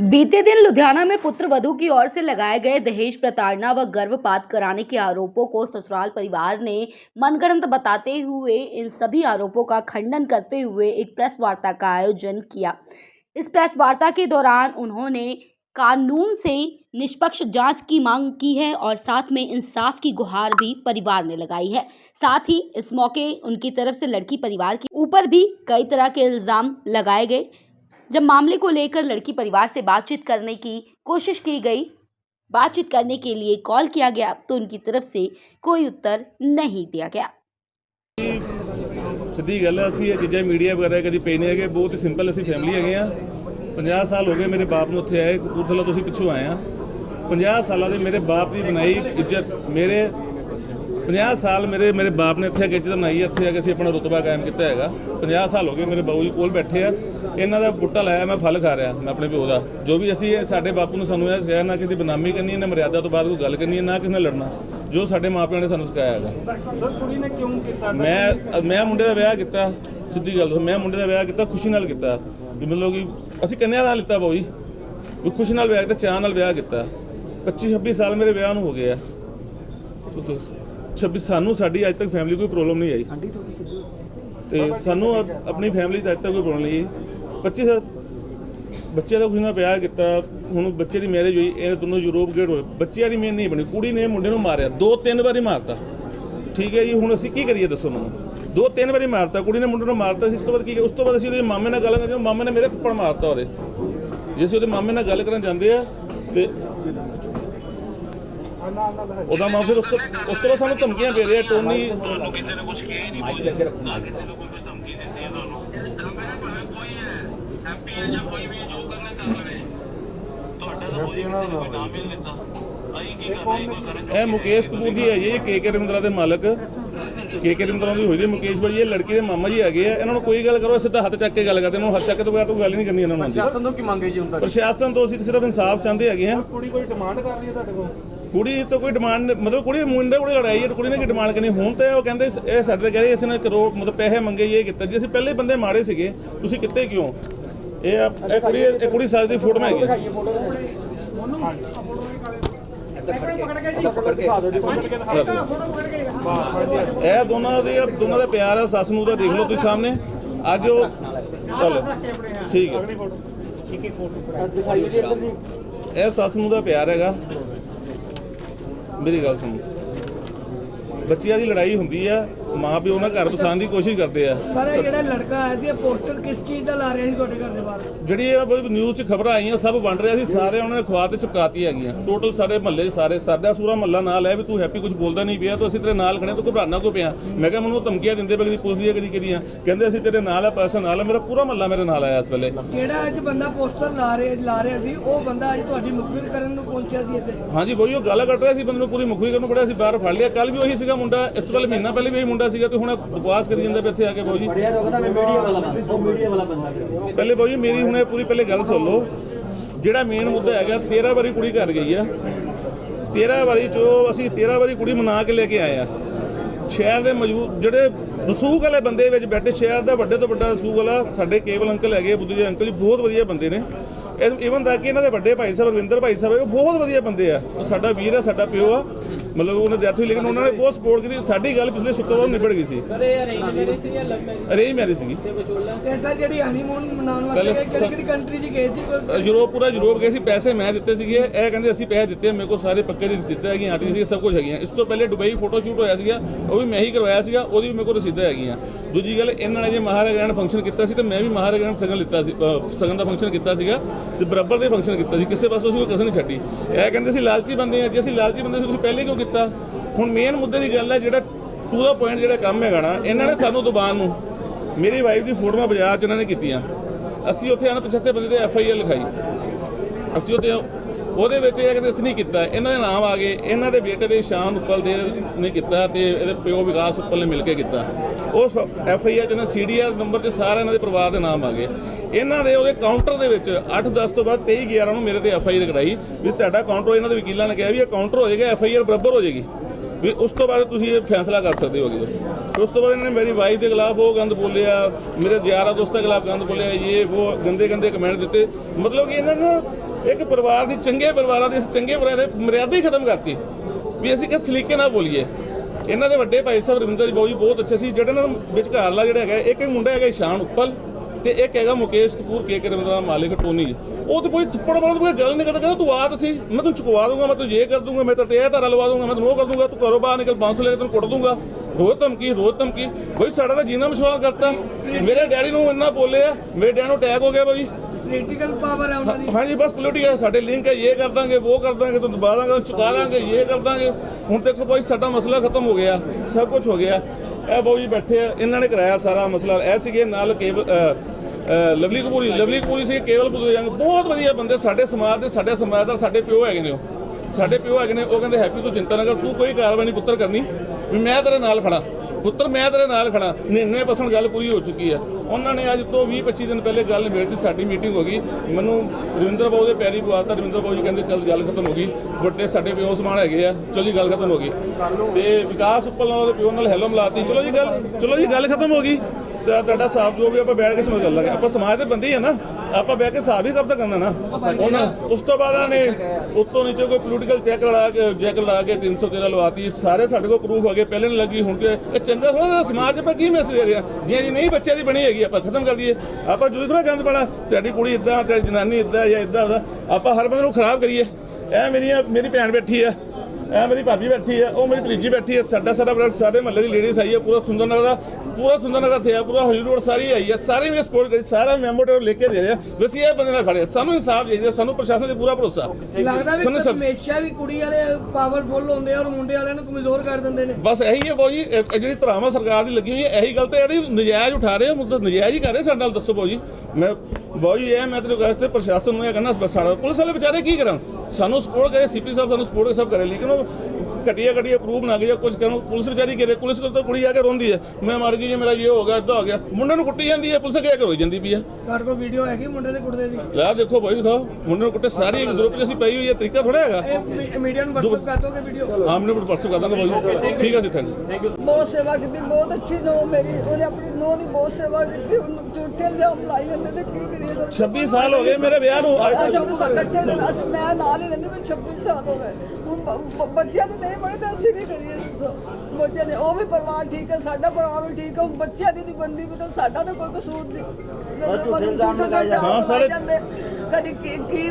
बीते दिन लुधियाना में पुत्र वधु की ओर से लगाए गए दहेज प्रताड़ना व गर्भपात कराने के आरोपों को ससुराल परिवार ने मनगढ़ंत बताते हुए इन सभी आरोपों का खंडन करते हुए एक प्रेस वार्ता का आयोजन किया। इस प्रेस वार्ता के दौरान उन्होंने कानून से निष्पक्ष जाँच की मांग की है और साथ में इंसाफ की गुहार भी परिवार ने लगाई है। साथ ही इस मौके उनकी तरफ़ से लड़की परिवार के ऊपर भी कई तरह के इल्ज़ाम लगाए गए। जब मामले को लेकर लड़की परिवार से बातचीत करने की कोशिश की गई बातचीत करने के लिए कॉल किया गया तो उनकी तरफ से कोई उत्तर नहीं दिया गया ਸਿੱਧੀ ਗੱਲ ਹੈ ਅਸੀਂ ਇਹ ਚੀਜ਼ਾਂ ਮੀਡੀਆ ਵਗੈਰਾ ਕਦੀ ਪਈ ਨਹੀਂ ਹੈਗੇ ਬਹੁਤ ਹੀ ਸਿੰਪਲ ਅਸੀਂ ਫੈਮਿਲੀ ਹੈਗੇ ਆ 50 ਸਾਲ ਹੋ ਗਏ ਮੇਰੇ ਬਾਪ ਨੂੰ ਉੱਥੇ ਆਏ ਕਪੂਰਥਲਾ ਤੋਂ ਅਸੀਂ ਪਿੱਛੋਂ ਆਏ ਆ 50 ਸਾਲਾਂ ਦੇ ਮੇਰੇ ਬਾਪ ਦੀ ਬਣਾਈ ਇੱਜ਼ਤ ਮੇਰੇ 50 ਸਾਲ ਮੇਰੇ ਮੇਰੇ ਬਾਪ ਨੇ ਇੱਥੇ ਆ ਕੇ ਇੱਜ਼ਤ ਬਣਾਈ ਹੈ, ਇੱਥੇ ਆ ਕੇ ਅਸੀਂ ਆਪਣਾ ਰੁਤਬਾ ਕਾਇਮ ਕੀਤਾ ਹੈਗਾ 50 ਸਾਲ ਹੋ ਗਏ ਮੇਰੇ ਬਾਊ ਜੀ ਕੋਲ ਬੈਠੇ ਆ ਇਹਨਾਂ ਦਾ ਬੁੱਟਾ ਲਾਇਆ ਮੈਂ ਫਲ ਖਾ ਰਿਹਾ ਮੈਂ ਆਪਣੇ ਪਿਓ ਦਾ। ਜੋ ਵੀ ਅਸੀਂ ਸਾਡੇ ਬਾਪੂ ਨੂੰ ਸਾਨੂੰ ਇਹ ਸਿਖਾਇਆ ਨਾ ਕਿਸੇ ਦੀ ਬਦਨਾਮੀ ਕਰਨੀ ਨਾ ਮਰਿਆਦਾ ਤੋਂ ਬਾਅਦ ਕੋਈ ਗੱਲ ਕਰਨੀ ਨਾ ਕਿਸੇ ਨਾਲ ਲੜਨਾ। ਜੋ ਸਾਡੇ ਮਾਪਿਆਂ ਨੇ ਸਾਨੂੰ ਸਿਖਾਇਆ ਹੈਗਾ। ਸਰ ਕੁੜੀ ਨੇ ਕਿਉਂ ਕੀਤਾ? ਮੈਂ ਮੈਂ ਮੁੰਡੇ ਦਾ ਵਿਆਹ ਕੀਤਾ ਸਿੱਧੀ ਗੱਲ ਮੈਂ ਮੁੰਡੇ ਦਾ ਵਿਆਹ ਕੀਤਾ ਖੁਸ਼ੀ ਨਾਲ ਕੀਤਾ। ਕਿ ਮਤਲਬ ਕਿ ਅਸੀਂ ਕੰਨਿਆ ਨਾਲ ਲਿੱਤਾ ਬਾਊ ਜੀ। ਵੀ ਖੁਸ਼ੀ ਨਾਲ ਵਿਆਹ ਕੀਤਾ ਚਾਹ ਨਾਲ ਵਿਆਹ ਕੀਤਾ। 25 26 ਸਾਲ ਮੇਰੇ ਵਿਆਹ ਨੂੰ ਹੋ ਗਏ ਆ। 26 ਸਾਨੂੰ ਸਾਡੀ ਅੱਜ ਤੱਕ ਫੈਮਿਲੀ ਕੋਈ ਪ੍ਰੋਬਲਮ ਨਹੀਂ ਆਈ। ਤੇ ਸਾਨੂੰ ਆਪਣੀ ਫੈਮਿਲੀ ਦਾ ਅੱਜ ਤੱਕ ਕੋਈ ਪ੍ਰੋਬਲਮ ਨਹੀਂ ਆਈ। 25 ਸਾਲ ਬੱਚੇ ਦਾ ਖੁਸ਼ੀ ਨਾਲ ਵਿਆਹ ਕੀਤਾ, ਹੁਣ ਬੱਚੇ ਦੀ ਮੈਰਿਜ ਹੋਈ, ਇਹ ਦੋਨੋਂ ਯੂਰਪ ਗੇਟ ਹੋਏ। ਬੱਚਿਆਂ ਦੀ ਮੇਨ ਨਹੀਂ ਬਣੀ, ਕੁੜੀ ਨੇ ਮੁੰਡੇ ਨੂੰ ਮਾਰਿਆ ਦੋ ਤਿੰਨ ਵਾਰੀ ਮਾਰਤਾ। ਠੀਕ ਹੈ ਜੀ, ਹੁਣ ਅਸੀਂ ਕੀ ਕਰੀਏ ਦੱਸੋ ਮੈਨੂੰ? ਦੋ ਤਿੰਨ ਵਾਰੀ ਮਾਰਤਾ, ਕੁੜੀ ਨੇ ਮੁੰਡੇ ਨੂੰ ਮਾਰਤਾ ਸੀ ਇਸ ਤੋਂ ਬਾਅਦ ਕੀ ਉਸ ਤੋਂ ਬਾਅਦ ਅਸੀਂ ਉਹਦੇ ਮਾਮੇ ਨਾਲ ਗੱਲ ਕਰਦੇ ਮਾਮੇ ਨੇ ਮੇਰੇ ਥੱਪੜ ਮਾਰਤਾ ਉਹਦੇ। ਜੇ ਅਸੀਂ ਉਹਦੇ ਮਾਮੇ ਨਾਲ ਗੱਲ ਕਰਨ ਜਾਂਦੇ ਆ, ਤੇ ਉਹਦਾ ਮਾਂ ਫਿਰ ਉਸ ਤੋਂ ਉਸ ਤੋਂ ਬਾਅਦ ਸਾਨੂੰ ਧਮਕੀਆਂ ਦੇ ਰਿਹਾ, ਟੋਨੀ ਕਿਸੇ ਨੇ ਕੁਝ ਕਿਹਾ ਹੀ ਨਹੀਂ ਨਾ ਕਿਸੇ ਨੂੰ ਕੋਈ ਕੋਈ ਧਮਕੀ ਦਿੱਤੀ ਹੈ ਤੁਹਾਨੂੰ ਮੇਰਾ ਭਾਵੇਂ ਕੋਈ ਹੈ ਹੈਪੀ ਹੈ ਜਾਂ ਕੋਈ ਵੀ ਹੈ, ਜੋ ਕਰਨਾ ਕਰ ਲਵੇ। ਤੁਹਾਡਾ ਤਾਂ ਕੋਈ ਕਿਸੇ ਨੇ ਕੋਈ ਨਾਮ ਹੀ ਨਹੀਂ ਦਿੱਤਾ। ਅਸੀਂ ਕੀ ਕਰਨਾ ਹੀ ਕੋਈ ਕਰਨ ਇਹ ਮੁਕੇਸ਼ ਕਪੂਰ ਜੀ ਹੈ ਜੀ ਇਹ ਕੇਕੇ ਰਿੰਦਰਾ ਦੇ ਮਾਲਕ। ਕੇਕੇ ਰਿੰਦਰਾ ਦੀ ਹੋਈ ਦੀ ਮੁਕੇਸ਼ ਭਾਈ ਇਹ ਲੜਕੀ ਦੇ ਮਾਮਾ ਜੀ ਹੈਗੇ ਆ। ਇਹਨਾਂ ਨੂੰ ਕੋਈ ਗੱਲ ਕਰੋ ਸਿੱਧਾ ਹੱਥ ਚੱਕ ਕੇ ਗੱਲ ਕਰਦੇ ਇਹਨਾਂ ਨੂੰ ਹੱਥ ਚੱਕ ਕੇ ਤੋਂ ਬਗੈਰ ਕੋਈ ਗੱਲ ਹੀ ਨਹੀਂ ਕਰਨੀ ਇਹਨਾਂ ਨੂੰ ਆਉਂਦੀ ਪ੍ਰਸ਼ਾਸਨ ਤੋਂ ਕੀ ਮੰਗੇ ਜੀ ਹੁੰਦਾ ਪ੍ਰਸ਼ਾਸਨ ਤੋਂ ਅਸੀਂ ਤਾਂ ਸਿਰਫ ਇਨਸਾਫ ਚਾਹੁੰਦੇ ਹੈਗੇ ਆ। ਕੁੜੀ ਕੋਈ ਡਿਮਾਂਡ ਕਰ ਰਹੀ ਹੈ ਤੁਹਾਡੇ ਕੋਲ? ਕੁੜੀ ਤੋਂ ਕੋਈ ਡਿਮਾਂਡ ਮਤਲਬ ਕੁੜੀ ਮੁੰਡੇ ਕੋਲ ਲੜਾਈ ਹੈ ਕੁੜੀ ਨੇ ਕੀ ਡਿਮਾਂਡ ਕਰਨੀ? ਹੁਣ ਤੇ ਉਹ ਕਹਿੰਦੇ ਸ- ਇਹ ਸਾਡੇ ਤੇ ਕਹਿ ਰਹੇ ਅਸੀਂ ਨੇ ਕਰੋੜ ਮਤਲਬ ਪੈਸੇ ਮੰਗੇ ਇਹ ਕੀਤਾ ਜੀ। ਅਸੀਂ ਪਹਿਲੇ ਬੰਦੇ ਮਾਰੇ ਸੀਗੇ। ਤੁਸੀਂ ਕਿੱਥੇ ਕਿਉਂ? ਇਹ ਆ- ਇਹ ਕੁੜੀ ਇਹ ਕੁੜੀ ਸਾਜ ਦੀ ਫੋਟੋ ਹੈਗੀ ਇਹ ਦੋਨਾਂ ਦੇ ਦੋਨਾਂ ਦਾ ਪਿਆਰ ਹੈ ਸੱਸ ਨੂੰ ਦਾ ਦੇਖ ਲਓ ਤੁਸੀਂ ਸਾਹਮਣੇ। ਅੱਜ ਉਹ ਚਲੋ, ਠੀਕ ਹੈ ਇਹ ਸੱਸ ਨੂੰ ਦਾ ਪਿਆਰ ਹੈਗਾ। ਮੇਰੀ ਗੱਲ ਸੁਣੋ। ਬੱਚਿਆਂ ਦੀ ਲੜਾਈ ਹੁੰਦੀ ਆ। ਮਾਂ ਪਿਓ ਨਾਲ ਘਰ ਬਸਾਉਣ ਦੀ ਕੋਸ਼ਿਸ਼ ਕਰਦੇ ਆ। ਸਰ ਇਹ ਜਿਹੜਾ ਲੜਕਾ ਆਇਆ ਸੀ ਇਹ ਪੋਸਟਰ ਕਿਸ ਚੀਜ਼ ਦਾ ਲਾ ਰਿਹਾ ਸੀ ਤੁਹਾਡੇ ਘਰ ਦੇ ਬਾਹਰ? ਜਿਹੜੀ ਇਹ ਨਿਊਜ਼ 'ਚ ਖਬਰਾਂ ਆਈਆਂ ਸਭ ਵੰਡ ਰਿਹਾ ਸੀ ਸਾਰੇ ਉਹਨਾਂ ਨੇ ਅਖਬਾਰ ਤੇ ਚਿਪਕਾਤੀ ਹੈਗੀਆਂ। ਟੋਟਲ ਸਾਡੇ ਮਹੱਲੇ ਸਾਰੇ ਸਾਡਾ ਸੂਰਾ ਮਹੱਲਾ ਨਾਲ ਹੈ ਵੀ ਤੂੰ ਹੈਪੀ ਕੁਝ ਬੋਲਦਾ ਨਹੀਂ ਪਿਆ ਤਾਂ ਅਸੀਂ ਤੇਰੇ ਨਾਲ ਖੜੇ ਤੂੰ ਘਬਰਾਣਾ ਕਿਉਂ ਪਿਆ? ਮੈਂ ਕਿਹਾ ਮੈਨੂੰ ਧਮਕੀਆਂ ਦਿੰਦੇ ਪਏ ਕਦੀ ਪੁੱਛਦੀ ਹੈ ਕਦੀ ਕਦੀਆਂ ਕਹਿੰਦੇ ਅਸੀਂ ਤੇਰੇ ਨਾਲ ਆ ਪਰਸਨ ਨਾਲ ਆ ਮੇਰਾ ਪੂਰਾ ਮਹੱਲਾ ਮੇਰੇ ਨਾਲ ਆਇਆ ਇਸ ਵੇਲੇ। ਜਿਹੜਾ ਅੱਜ ਬੰਦਾ ਪੋਸਟਰ ਲਾ ਰਿਹਾ ਲਾ ਰਿਹਾ ਸੀ ਉਹ ਬੰਦਾ ਅੱਜ ਤੁਹਾਡੀ ਮੁਖਬਰ ਕਰਨ ਨੂੰ ਪਹੁੰਚਿਆ ਸੀ ਇੱਥੇ? ਹਾਂਜੀ ਬੋਈ ਉਹ ਗੱਲ ਕੱਟ ਰਿਹਾ ਸੀ ਬੰਦੇ ਨੂੰ ਪੂਰੀ ਮੁਖਰੀ ਕਰਨ ਨੂੰ ਪੜਿਆ ਸੀ ਬਾਹਰ ਫੜ ਲਿਆ। ਕੱਲ ਵੀ ਉਹੀ ਸੀਗਾ ਮੁੰਡਾ ਇਸ ਤੋਂ ਪਹਿਲੇ ਮਹੀਨਾ ਪਹਿਲੇ ਵੀ ਮੁੰਡਾ ਸੀਗਾ ਤੇ ਹੁਣ ਬਕਵਾਸ ਕਰੀ ਜਾਂਦਾ ਪਿਆ ਇੱਥੇ ਆ ਕੇ ਬੋਈ ਬੜਿਆ ਤਾਂ ਕਹਿੰਦਾ ਮੈਂ ਮੀਡੀਆ ਵਾਲਾ ਬੰਦਾ ਉਹ ਮੀਡੀਆ ਵਾਲਾ ਬੰਦਾ ਸੀ। ਪਹਿਲੇ ਬਾਊ ਜੀ ਮੇਰੀ ਹੁਣੇ ਪੂਰੀ ਪਹਿਲੇ ਗੱਲ ਸੁਣ ਲਓ। ਜਿਹੜਾ ਮੇਨ ਮੁੱਦਾ ਹੈਗਾ 13 ਵਾਰੀ ਕੁੜੀ ਘਰ ਗਈ ਆ। 13 ਵਾਰੀ ਚੋਂ ਅਸੀਂ 13 ਵਾਰੀ ਕੁੜੀ ਮਨਾ ਕੇ ਲੈ ਕੇ ਆਏ ਆ। ਸ਼ਹਿਰ ਦੇ ਮਜਬੂਰ ਜਿਹੜੇ ਰਸੂਖ ਵਾਲੇ ਬੰਦੇ ਵਿੱਚ ਬੈਠੇ ਸ਼ਹਿਰ ਦਾ ਵੱਡੇ ਤੋਂ ਵੱਡਾ ਰਸੂਖ ਵਾਲਾ ਸਾਡੇ ਕੇਵਲ ਅੰਕਲ ਹੈਗੇ ਬੁੱਧੂ ਜੀ ਅੰਕਲ ਜੀ ਬਹੁਤ ਵਧੀਆ ਬੰਦੇ ਨੇ। ਇਵਨ ਤੱਕ ਕਿ ਇਹਨਾਂ ਦੇ ਵੱਡੇ ਭਾਈ ਸਾਹਿਬ ਰਵਿੰਦਰ ਭਾਈ ਸਾਹਿਬ ਉਹ ਬਹੁਤ ਵਧੀਆ ਬੰਦੇ ਆ। ਉਹ ਸਾਡਾ ਵੀਰ ਆ ਸਾਡਾ ਪਿਓ ਆ। ਮਤਲਬ ਉਹਨਾਂ ਦੀ ਡੈਥ ਹੋਈ ਲੇਕਿਨ ਉਹਨਾਂ ਨੇ ਬਹੁਤ ਸਪੋਰਟ ਕੀਤੀ। ਸਾਡੀ ਗੱਲ ਪਿਛਲੇ ਸ਼ੁੱਕਰਵਾਰ ਨਿਬੜ ਗਈ ਸੀ। ਸਰ ਇਹ ਅਰੇਂਜ ਮੈਰਿਜ ਸੀ ਜਾਂ ਲਵ ਮੈਰਿਜ ਅਰੇਂਜ ਮੈਰਿਜ ਸੀਗੀ। ਤੇ ਵਿਚੋਲਾ? ਤੇ ਸਰ ਜਿਹੜੀ ਹਨੀਮੂਨ ਮਨਾਉਣ ਵਾਸਤੇ ਪਹਿਲੇ ਗਏ, ਕਿਹੜੀ ਕਿਹੜੀ ਕੰਟਰੀ 'ਚ ਗਏ ਸੀ? ਕੋਈ ਯੂਰਪ ਪੂਰਾ ਯੂਰਪ ਗਏ ਸੀ ਪੈਸੇ ਮੈਂ ਦਿੱਤੇ ਸੀਗੇ। ਇਹ ਕਹਿੰਦੇ ਅਸੀਂ ਪੈਸੇ ਦਿੱਤੇ ਮੇਰੇ ਕੋਲ ਸਾਰੇ ਪੱਕੇ ਦੀ ਰਸੀਦਾਂ ਹੈਗੀਆਂ ਆਰਟੀ ਸੀ ਸਭ ਕੁਝ ਹੈਗੀਆਂ। ਇਸ ਤੋਂ ਪਹਿਲੇ ਦੁਬਈ ਫੋਟੋ ਸ਼ੂਟ ਹੋਇਆ ਸੀਗਾ ਉਹ ਵੀ ਮੈਂ ਹੀ ਕਰਵਾਇਆ ਸੀਗਾ ਉਹਦੀ ਵੀ ਮੇਰੇ ਕੋਲ ਰਸੀਦਾਂ ਹੈਗੀਆਂ। ਦੂਜੀ ਗੱਲ ਇਹਨਾਂ ਨੇ ਜੇ ਮਹਾਰਾਜਾ ਫੰਕਸ਼ਨ ਕੀਤਾ ਸੀ ਤੇ ਮੈਂ ਵੀ ਮਹਾਰਾਜਾ ਸਗਨ ਲਿੱਤਾ ਸੀ ਸਗਨ ਦਾ ਫੰਕਸ਼ਨ ਕੀਤਾ ਸੀਗਾ ਤੇ ਬਰਾਬਰ ਦੇ ਫੰਕਸ਼ਨ ਕੀਤਾ ਸੀ ਕਿਸੇ ਪਾਸੋਂ ਅਸੀਂ ਕੋਈ ਕਸਰ ਨਹੀਂ ਛੱਡੀ। ਇਹ ਕਹਿੰਦੇ ਸੀ ਲਾਲਚੀ ਬੰਦੇ ਆ ਜੇ ਅਸੀਂ ਲਾਲਚੀ ਬੰਦੇ ਸੀ ਤੁਸੀਂ ਪਹਿਲੇ ਕਿਉਂ ਕੀਤਾ? ਹੁਣ ਮੇਨ ਮੁੱਦੇ ਦੀ ਗੱਲ ਹੈ ਜਿਹੜਾ ਟੂ ਦਾ ਪੁਆਇੰਟ ਜਿਹੜਾ ਕੰਮ ਹੈਗਾ ਨਾ, ਇਹਨਾਂ ਨੇ ਸਾਨੂੰ ਦੁਬਾਨ ਨੂੰ। ਮੇਰੀ ਵਾਈਫ ਦੀ ਫੋਟੋਆਂ ਬਾਜ਼ਾਰ 'ਚ ਇਹਨਾਂ ਨੇ ਕੀਤੀਆਂ। ਅਸੀਂ ਉੱਥੇ ਅਣਪਛਾਤੇ ਬੰਦੇ ਤੇ ਐਫ ਆਈ ਆਰ ਲਿਖਾਈ। ਅਸੀਂ ਉਹਦੇ ਉਹਦੇ ਵਿੱਚ ਇਹ ਕਹਿੰਦੇ ਅਸੀਂ ਨਹੀਂ ਕੀਤਾ। ਇਹਨਾਂ ਦੇ ਨਾਮ ਆ ਗਏ। ਇਹਨਾਂ ਦੇ ਬੇਟੇ ਦੇ ਸ਼ਾਨ ਉੱਪਲ ਦੇ ਨੇ ਕੀਤਾ ਤੇ ਇਹਦੇ ਪਿਓ ਵਿਕਾਸ ਉੱਪਲ ਨੇ ਮਿਲ ਕੇ ਕੀਤਾ। ਉਸ ਐਫ ਆਈ ਆਰ ਚ ਨਾ ਸੀ ਡੀ ਆਰ ਨੰਬਰ 'ਚ ਸਾਰਾ ਇਹਨਾਂ ਦੇ ਪਰਿਵਾਰ ਦੇ ਨਾਮ ਆ ਗਏ। ਇਹਨਾਂ ਦੇ ਉਹਦੇ ਕਾਊਂਟਰ ਦੇ ਵਿੱਚ 8-10 ਤੋਂ ਬਾਅਦ 23 11 ਨੂੰ ਮੇਰੇ ਤੇ ਐਫ ਆਈ ਆਰ ਕਰਾਈ ਵੀ ਤੁਹਾਡਾ ਕਾਊਂਟਰ ਇਹਨਾਂ ਦੇ ਵਕੀਲਾਂ ਨੇ ਕਿਹਾ ਵੀ ਇਹ ਕਾਊਂਟਰ ਹੋ ਜਾਏਗਾ ਐਫ ਆਈ ਆਰ ਬਰਾਬਰ ਹੋ ਜਾਏਗੀ। ਵੀ ਉਸ ਤੋਂ ਬਾਅਦ ਤੁਸੀਂ ਇਹ ਫੈਸਲਾ ਕਰ ਸਕਦੇ ਹੋਗੇ। ਉਸ ਤੋਂ ਬਾਅਦ ਇਹਨਾਂ ਨੇ ਮੇਰੀ ਵਾਈਫ ਦੇ ਖਿਲਾਫ ਉਹ ਗੰਦ ਬੋਲਿਆ, ਮੇਰੇ ਯਾਰਾਂ ਦੋਸਤਾਂ ਖਿਲਾਫ ਗੰਦ ਬੋਲਿਆ, ਇਹ ਉਹ ਗੰਦੇ ਗੰਦੇ ਕਮੈਂਟ ਦਿੱਤੇ। ਮਤਲਬ ਕਿ ਇਹਨਾਂ ਨੇ ਇੱਕ ਪਰਿਵਾਰ ਦੀ ਚੰਗੇ ਪਰਿਵਾਰਾਂ ਦੀ ਚੰਗੇ ਪਰਿਵਾਰ ਦੀ ਮਰਿਆਦਾ ਹੀ ਖਤਮ ਕਰਤੀ। ਵੀ ਅਸੀਂ ਕਿਸ ਸਲੀਕੇ ਨਾਲ ਬੋਲੀਏ। ਇਹਨਾਂ ਦੇ ਵੱਡੇ ਭਾਈ ਸਾਹਿਬ ਰਵਿੰਦਰ ਜੀ ਬਾਬੂ ਜੀ ਬਹੁਤ ਅੱਛੇ ਸੀ, ਜਿਹੜੇ ਇਹਨਾਂ ਨੂੰ ਵਿਚਕਾਰਲਾ ਜਿਹੜਾ ਹੈਗਾ, ਇੱਕ ਇੱਕ ਮੁੰਡਾ ਹੈਗਾ ਇਸ਼ਾਨ ਉੱਪਲ। ਤੇ ਇੱਕ ਹੈਗਾ ਮੁਕੇਸ਼ ਕਪੂਰ ਕੇ ਕੇ ਰਵਿੰਦਰ ਦਾ ਮਾਲਿਕ ਟੋਨੀ। ਉਹ ਤੇ ਕੋਈ ਥੱਪੜ ਮਾਰਨ ਕੋਈ ਗੱਲ ਨਹੀਂ ਕਰਦਾ ਕਹਿੰਦਾ ਤੂੰ ਆ ਸੀ ਮੈਂ ਤੈਨੂੰ ਚੁਕਵਾ ਦੂੰਗਾ ਮੈਂ ਤੈਨੂੰ ਇਹ ਕਰ ਦੂੰਗਾ ਮੈਂ ਤੇ ਇਹ ਧਾਰਾ ਲਵਾ ਦੂੰਗਾ ਮੈਂ ਤੈਨੂੰ ਉਹ ਕਰ ਦੂੰਗਾ ਤੂੰ ਘਰੋਂ ਬਾਹਰ ਨਿਕਲ 500 ਲੈ ਕੇ ਤੈਨੂੰ ਕੁੱਟ ਦੂੰਗਾ। ਰੋਜ਼ ਧਮਕੀ ਰੋਜ਼ ਧਮਕੀ। ਬਈ ਸਾਡਾ ਤਾਂ ਜੀਣਾ ਵਿਸ਼ਵਾਸ ਕਰਤਾ। ਮੇਰੇ ਡੈਡੀ ਨੂੰ ਇੰਨਾ ਬੋਲਿਆ ਮੇਰੇ ਡੈਡੀ ਨੂੰ ਅਟੈਕ ਹੋ ਗਿਆ ਬਈ। ਪੋਲੀਟੀਕਲ ਪਾਵਰ ਹੈ ਉਹਨਾਂ ਦੀ। ਹਾਂਜੀ ਬਸ ਪੋਲੀਟੀਕਲ ਸਾਡੇ ਲਿੰਕ ਹੈ ਇਹ ਕਰ ਦਾਂਗੇ ਉਹ ਕਰ ਦਾਂਗੇ ਤੁਹਾਨੂੰ ਦਬਾ ਦਾਂਗੇ ਚੁਕਾ ਦਾਂਗੇ ਇਹ ਕਰ ਦਾਂਗੇ। ਹੁਣ ਦੇਖੋ ਭਾਈ ਸਾਡਾ ਮਸਲਾ ਖਤਮ ਹੋ ਗਿਆ ਸਭ ਕੁਝ ਹੋ ਗਿਆ। ਇਹ ਬਾਊ ਜੀ ਬੈਠੇ ਆ ਇਹਨਾਂ ਨੇ ਕਰਾਇਆ ਸਾਰਾ ਮਸਲਾ ਇਹ ਸੀਗੇ ਨਾਲ ਅ, ਲਵਲੀ ਕਪੂਰੀ ਲਵਲੀ ਕਪੂਰੀ ਸੀ ਕੇਵਲ ਬੁੱਧੂ ਬਹੁਤ ਵਧੀਆ ਬੰਦੇ ਸਾਡੇ ਸਮਾਜ ਦੇ, ਸਾਡੇ ਸਮਾਜਦਾਰ ਸਾਡੇ ਪਿਓ ਹੈਗੇ ਨੇ ਉਹ। ਸਾਡੇ ਪਿਓ ਹੈਗੇ ਨੇ, ਉਹ ਕਹਿੰਦੇ, ਹੈਪੀ ਤੂੰ ਚਿੰਤਾ ਨਾ ਕਰ, ਤੂੰ ਕੋਈ ਕਾਰਵਾਈ ਨਹੀਂ ਪੁੱਤਰ ਕਰਨੀ। ਵੀ ਮੈਂ ਤੇਰੇ ਨਾਲ ਖੜਾ ਪੁੱਤਰ, ਮੈਂ ਤੇਰੇ ਨਾਲ ਖੜਾ 99% ਗੱਲ ਪੂਰੀ ਹੋ ਚੁੱਕੀ ਹੈ ਉਹਨਾਂ ਨੇ ਅੱਜ ਤੋਂ 20 25 ਦਿਨ ਪਹਿਲੇ ਗੱਲ ਮੇਰੀ ਸਾਡੀ ਮੀਟਿੰਗ ਹੋ ਗਈ। ਮੈਨੂੰ ਰਵਿੰਦਰ ਬਾਬੂ ਦੇ ਪੈਰੀ ਪਵਾਤਾ ਰਵਿੰਦਰ ਬਾਬੂ ਜੀ ਕਹਿੰਦੇ, ਚੱਲ ਗੱਲ ਖਤਮ ਹੋ ਗਈ। ਵੱਡੇ ਸਾਡੇ ਪਿਓ ਸਮਾਨ ਹੈਗੇ ਆ। ਚਲੋ ਜੀ, ਗੱਲ ਖਤਮ ਹੋ ਗਈ। ਤੇ ਵਿਕਾਸ ਉੱਪਰ ਨਾਲ ਉਹਦੇ ਪਿਓ ਨਾਲ ਹੈਲੋ ਮਿਲਾਤੀ। ਚਲੋ ਜੀ, ਗੱਲ ਚਲੋ ਜੀ, ਗੱਲ ਖਤਮ ਹੋ ਗਈ। ਤੇ ਤੁਹਾਡਾ ਸਾਫ਼ ਜੋ ਵੀ ਆਪਾਂ ਬੈਠ ਕੇ ਸਮਝ ਕਰ ਲਾਂਗੇ ਆਪਾਂ ਸਮਾਜ ਦੇ ਬੰਦੇ ਹੀ ਆ ਨਾ ਆਪਾਂ ਬਹਿ ਕੇ ਸਾਫ਼ ਹੀ ਕਬ ਤੱਕ ਕਰਨਾ ਨਾ। ਉਹਨਾਂ ਉਸ ਤੋਂ ਬਾਅਦ ਇਹਨਾਂ ਨੇ ਉੱਤੋਂ ਨੀਚੇ ਕੋਈ ਪੋਲੀਟੀਕਲ ਚੈੱਕ ਲਾ ਕੇ ਚੈੱਕ ਲਾ ਕੇ 313 ਲਵਾਤੀ। ਸਾਰੇ ਸਾਡੇ ਕੋਲ ਪ੍ਰੂਫ ਹੈਗੇ ਪਹਿਲੇ ਨਹੀਂ ਲੱਗੀ ਹੁਣ ਕਿ ਇਹ ਚੰਗਾ ਥੋੜਾ ਸਮਾਜ 'ਚ ਆਪਾਂ ਕੀ ਮੈਸੇਜ ਦੇ ਰਹੇ ਜੇ ਜੀ ਨਹੀਂ ਬੱਚੇ ਦੀ ਬਣੀ ਹੈਗੀ ਆਪਾਂ ਖਤਮ ਕਰ ਦਈਏ। ਆਪਾਂ ਜੁਦੀ ਥੋੜਾ ਗੰਦ ਪਾਣਾ ਤੁਹਾਡੀ ਕੁੜੀ ਇਦਾਂ ਤੇਰੀ ਜਨਾਨੀ ਇਦਾਂ ਜਾਂ ਇਦਾਂ ਆਪਾਂ ਹਰ ਬੰਦੇ ਨੂੰ ਖਰਾਬ ਕਰੀਏ। ਇਹ ਮੇਰੀਆਂ ਮੇਰੀ ਭੈਣ ਬੈਠੀ ਆ। ਇਹ ਮੇਰੀ ਭਾਬੀ ਬੈਠੀ ਆ ਉਹ ਮੇਰੀ ਤੀਜੀ ਬੈਠੀ ਆ ਸਾਡਾ ਸਾਡਾ ਬੜਾ ਸਾਰੇ ਮਹੱਲੇ ਦੀ ਲੇਡੀਜ਼ ਆਈ ਆ ਪੂਰਾ ਸੁੰਦਰ ਨਗਰ ਦਾ ਪੂਰਾ ਸੁੰਦਰ ਨਗਰ ਤੇ ਆ ਪੂਰਾ ਹਜੂਰ ਰੋਡ ਸਾਰੀ ਆਈ ਆ ਸਾਰੇ ਮੇਰੇ ਸਪੋਰਟ ਕਰੀ ਸਾਰਾ ਮੈਂਬਰ ਲੈ ਕੇ ਦੇ ਰਿਹਾ ਬਸ ਇਹ ਬੰਦੇ ਨਾਲ ਖੜੇ ਸਾਨੂੰ ਇਨਸਾਫ ਚਾਹੀਦਾ ਸਾਨੂੰ ਪ੍ਰਸ਼ਾਸਨ ਤੇ ਪੂਰਾ ਭਰੋਸਾ। ਲੱਗਦਾ ਵੀ ਹਮੇਸ਼ਾ ਵੀ ਕੁੜੀ ਵਾਲੇ ਪਾਵਰਫੁੱਲ ਹੁੰਦੇ ਆ ਔਰ ਮੁੰਡੇ ਵਾਲਿਆਂ ਨੂੰ ਕਮਜ਼ੋਰ ਕਰ ਦਿੰਦੇ ਨੇ। ਬਸ ਇਹੀ ਹੈ ਬਾਊ ਜੀ ਇਹ ਇਹ ਜਿਹੜੀ ਧਰਾਵਾ ਸਰਕਾਰ ਦੀ ਲੱਗੀ ਹੋਈ ਹੈ ਇਹੀ ਗੱਲ ਤੇ ਇਹਦੀ ਨਜਾਇਜ਼ ਉਠਾ ਰਹੇ ਹੋ ਮੁੱਦਾ ਨਜਾਇਜ਼ ਹੀ ਕਰ ਰਹੇ ਸਾਡੇ ਨਾਲ ਦੱਸੋ ਬਾਊ ਜੀ। ਮੈਂ ਬਹੁਤ ਜੀ ਇਹ ਮੈਂ ਤੈਨੂੰ ਕਹਿੰਦਾ ਪ੍ਰਸ਼ਾਸਨ ਨੂੰ ਇਹ ਕਹਿੰਦਾ, ਸਾਡਾ ਪੁਲਿਸ ਵਾਲੇ ਵਿਚਾਰੇ ਕੀ ਕਰਨ ਸਾਨੂੰ ਸਪੋਰਟ ਕਰੇ ਸੀਪੀ ਸਾਹਿਬ ਸਾਨੂੰ ਸਪੋਰਟ ਸਭ ਕਰੇ, ਲੇਕਿਨ ਉਹ ਘਟੀਆ ਘਟੀਆ ਪ੍ਰੂਫ ਨਾ ਗਿਆ ਕੁਝ ਕਰਨ ਪੁਲਿਸ ਵਿਚਾਰੀ ਕਰੇ ਪੁਲਿਸ ਕੋਲ ਤਾਂ ਕੁੜੀ ਆ ਕੇ ਰੋਂਦੀ ਹੈ। ਮੈਂ ਮਰ ਗਈ ਜੀ ਮੇਰਾ ਇਹ ਹੋ ਗਿਆ ਇਦਾਂ ਹੋ ਗਿਆ। ਮੁੰਡੇ ਨੂੰ ਕੁੱਟੀ ਜਾਂਦੀ ਹੈ ਪੁਲਿਸ ਕਿਹਾ ਕਰੋਈ ਜਾਂਦੀ ਪਈ ਹੈ। ਤੁਹਾਡੇ ਕੋਲ ਵੀਡੀਓ ਹੈਗੀ ਮੁੰਡੇ ਦੇ ਕੁੜਦੇ ਦੀ? ਲੈ ਦੇਖੋ ਬਾਈ ਦਿਖਾਓ। ਮੁੰਡੇ ਨੂੰ ਕੁੱਟੇ ਸਾਰੀ ਇੱਕ ਗਰੁੱਪ 'ਚ ਅਸੀਂ ਪਈ ਹੋਈ ਹੈ ਤਰੀਕਾ ਥੋੜਾ ਹੈਗਾ। ਇਹ ਮੀਡੀਆ ਨੂੰ WhatsApp ਕਰ ਦੋਗੇ ਵੀਡੀਓ ਆਮਨੇ ਪਰ ਪਰਸੋਂ ਕਰ ਦਾਂਗੇ ਜੀ ਠੀਕ ਹੈ ਜੀ ਥੈਂਕ ਯੂ। ਬਹੁਤ ਸੇਵਾ ਕੀਤੀ ਬਹੁਤ ਅੱਛੀ ਨੋ ਮੇਰੀ ਉਹਨੇ ਆਪਣੀ ਨੋ ਦੀ ਬਹੁਤ ਸੇਵਾ ਕੀਤੀ ਉਹਨੂੰ ਝੂਠੇ ਇਲਜ਼ਾਮ ਲਾਈ ਜਾਂਦੇ ਤੇ ਕੀ ਕਰੀਏ ਦੱਸੋ? 26 ਸਾਲ ਹੋ ਗਏ ਮੇਰੇ ਵਿਆਹ ਨੂੰ। ਅੱਜ ਇਕੱਠੇ ਨੇ ਅਸੀਂ ਮੈਂ ਨਾਲ ਹੀ ਰਹਿੰਦੀ ਮੈਂ 26 ਸਾਲ ਹੋ ਗਏ। ਬੱਚਿਆਂ ਦੇ ਨਹੀਂ ਤਾਂ ਅਸੀਂ ਕੀ ਕਰੀਏ ਦੱਸੋ। ਬੱਚਿਆਂ ਦੇ ਉਹ ਵੀ ਪਰਿਵਾਰ ਠੀਕ ਹੈ ਸਾਡਾ ਪਰਿਵਾਰ ਵੀ ਠੀਕ ਹੈ ਬੱਚਿਆਂ ਦੀ ਨਹੀਂ ਬੰਦੀ ਵੀ ਤਾਂ ਸਾਡਾ ਤਾਂ ਕੋਈ ਕਸੂਰ ਨਹੀਂ। ਦੱਸੋ ਮੈਨੂੰ ਝੂਠੇ ਝੂਠੇ ਹਾਂ, ਸਾਰੇ- ਜਾਂਦੇ ਕਦੀ ਕੀ ਕੀ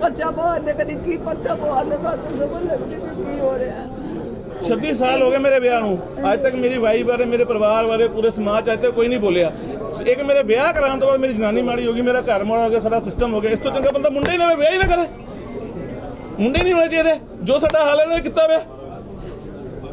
ਬੱਚਾ ਬਾਹਰ ਕਦੀ ਕੀ ਬੱਚਾ ਬਾਹਰ ਦੇ ਸਾਨੂੰ ਸਮਝ ਲੱਗਦੀ ਵੀ ਕੀ ਹੋ ਰਿਹਾ। ਹੈ 26 ਸਾਲ ਹੋ ਗਏ ਮੇਰੇ ਵਿਆਹ ਨੂੰ। ਅੱਜ ਤੱਕ ਮੇਰੀ ਵਾਈਫ ਬਾਰੇ ਮੇਰੇ ਪਰਿਵਾਰ ਬਾਰੇ ਪੂਰੇ ਸਮਾਜ ਅੱਜ ਤੱਕ ਕੋਈ ਨਹੀਂ ਬੋਲਿਆ। ਇੱਕ ਮੇਰੇ ਵਿਆਹ ਕਰਾਉਣ ਤੋਂ ਬਾਅਦ ਮੇਰੀ ਜਨਾਨੀ ਮਾੜੀ ਹੋ ਗਈ ਮੇਰਾ ਘਰ ਮਾੜਾ ਹੋ ਗਿਆ ਸਾਰਾ ਸਿਸਟਮ ਹੋ ਗਿਆ। ਇਸ ਤੋਂ ਚੰਗਾ ਬੰਦਾ ਮੁੰਡੇ ਹੀ ਨਾ ਹੋਵੇ, ਵਿਆਹ ਹੀ ਨਾ ਕਰੇ। ਮੁੰਡੇ ਨਹੀਂ ਹੋਣੇ ਚਾਹੀਦੇ ਜੋ ਸਾਡਾ ਹਾਲ ਇਹਨਾਂ ਨੇ ਕੀਤਾ ਵੇ